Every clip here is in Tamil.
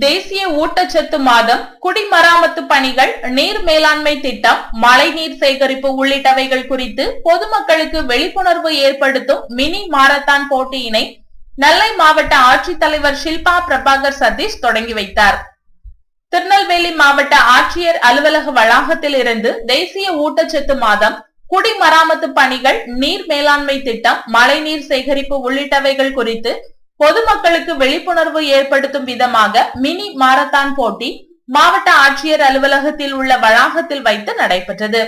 தேசிய ஊட்டச்சத்து மாதம் குடிமராமத்து பணிகள் நீர் மேலாண்மை திட்டம் மழைநீர் சேகரிப்பு உள்ளிட்டவைகள் குறித்து பொதுமக்களுக்கு விழிப்புணர்வு ஏற்படுத்தும் மினி மாரத்தான் போட்டியினை நெல்லை மாவட்ட ஆட்சித்தலைவர் ஷில்பா பிரபாகர் சதீஷ் தொடங்கி வைத்தார். திருநெல்வேலி மாவட்ட ஆட்சியர் அலுவலக வளாகத்தில் இருந்து தேசிய ஊட்டச்சத்து மாதம் குடிமராமத்து பணிகள் நீர் மேலாண்மை திட்டம் மழைநீர் சேகரிப்பு உள்ளிட்டவைகள் குறித்து பொதுமக்களுக்கு விழிப்புணர்வு ஏற்படுத்தும் விதமாக மினி மாரத்தான் போட்டி மாவட்ட ஆட்சியர் அலுவலகத்தில் உள்ள வளாகத்தில் வைத்து நடைபெற்றது.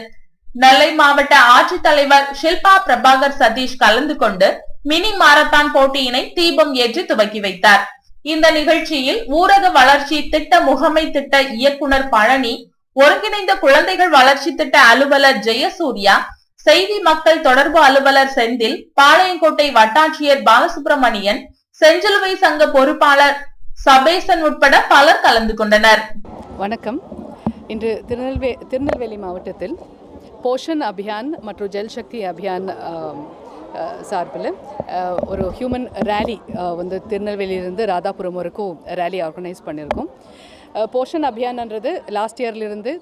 நெல்லை மாவட்ட ஆட்சித்தலைவர் ஷில்பா பிரபாகர் சதீஷ் கலந்து கொண்டு மினி மாரத்தான் போட்டியினை தீபம் ஏற்றி துவக்கி வைத்தார். இந்த நிகழ்ச்சியில் ஊரக வளர்ச்சி திட்ட முகமை திட்ட இயக்குனர் பழனி ஒருங்கிணைந்த குழந்தைகள் வளர்ச்சி திட்ட அலுவலர் ஜெயசூர்யா செய்தி மக்கள் தொடர்பு அலுவலர் செந்தில் பாளையங்கோட்டை வட்டாட்சியர் பாலசுப்பிரமணியன் செஞ்சிலுவை சங்க பொறுப்பாளர் சபேசன் உட்பட பலர் கலந்து கொண்டனர். வணக்கம். இன்று திருநெல்வே திருநெல்வேலி மாவட்டத்தில் போஷன் அபியான் மற்றும் ஜல்சக்தி அபியான் சார்பில் ஒரு ஹியூமன் ரேலி வந்து திருநெல்வேலியிலிருந்து ராதாபுரம் வரைக்கும் ரேலி ஆர்கனைஸ் பண்ணியிருக்கோம். போஷன் அபியான்ன்றது லாஸ்ட் இயர்லேருந்து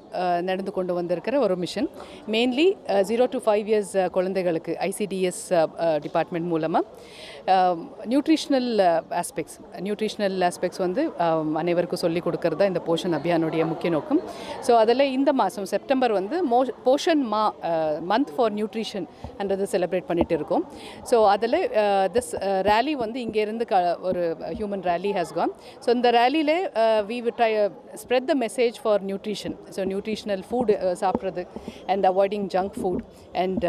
நடந்து கொண்டு வந்திருக்கிற ஒரு mission mainly zero to five years குழந்தைகளுக்கு ஐசிடிஎஸ் டிபார்ட்மெண்ட் மூலமாக நியூட்ரிஷ்னல் ஆஸ்பெக்ட்ஸ் நியூட்ரிஷ்னல் ஆஸ்பெக்ட்ஸ் வந்து அனைவருக்கும் சொல்லிக் கொடுக்கறது தான் இந்த போஷன் அபியானுடைய முக்கிய நோக்கம். ஸோ அதில் இந்த மாதம் செப்டம்பர் வந்து மோ Poshan Maah month for nutrition என்றது செலிப்ரேட் பண்ணிட்டு இருக்கோம். ஸோ அதில் திஸ் ரேலி வந்து இங்கேருந்து க ஒரு human rally has gone so இந்த ரேலியில் we we try spread the message for nutrition so nutritional food சாப்பிட்றது and avoiding junk food and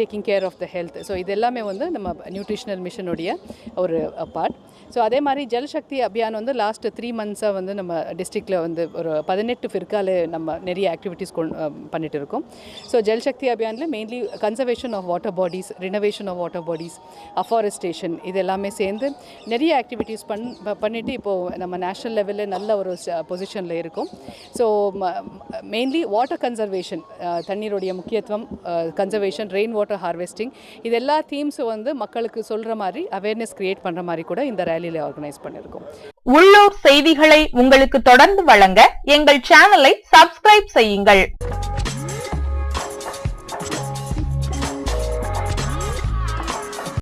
taking care of the health so இது எல்லாமே வந்து நம்ம நியூட்ரிஷனல் மிஷனுடைய ஒரு பார்ட் ஸோ அதே மாதிரி ஜல்சக்தி அபியான் வந்து லாஸ்ட் த்ரீ மந்த்ஸாக வந்து நம்ம டிஸ்ட்ரிக்டில் வந்து ஒரு பதினெட்டு ஃபிற்கால நம்ம நிறைய ஆக்டிவிட்டீஸ் கொண்டு பண்ணிட்டு இருக்கோம். So Jal Shakti அபியானில் mainly conservation of water bodies renovation of water bodies afforestation இது எல்லாமே சேர்ந்து நிறைய ஆக்டிவிட்டீஸ் பண் பண்ணிவிட்டு இப்போது நம்ம நேஷ்னல் லெவலில் நல்ல ஒரு பொசிஷனில் இருக்கும். ஸோ மெயின்லி வாட்டர் கன்சர்வேஷன் தண்ணீருடைய முக்கியத்துவம் கன்சர்வேஷன் ரெயின் வாட்டர் ஹார்வெஸ்டிங் இது எல்லா தீம்ஸும் வந்து மக்களுக்கு சொல்கிற மாதிரி அவேர்னஸ் கிரியேட் பண்ணுற மாதிரி கூட இந்த ரேலியில் ஆர்கனைஸ் பண்ணியிருக்கோம் உள்ளூர் செய்திகளை உங்களுக்கு தொடர்ந்து வழங்க எங்கள் சேனலை சப்ஸ்கிரைப் செய்யுங்கள்.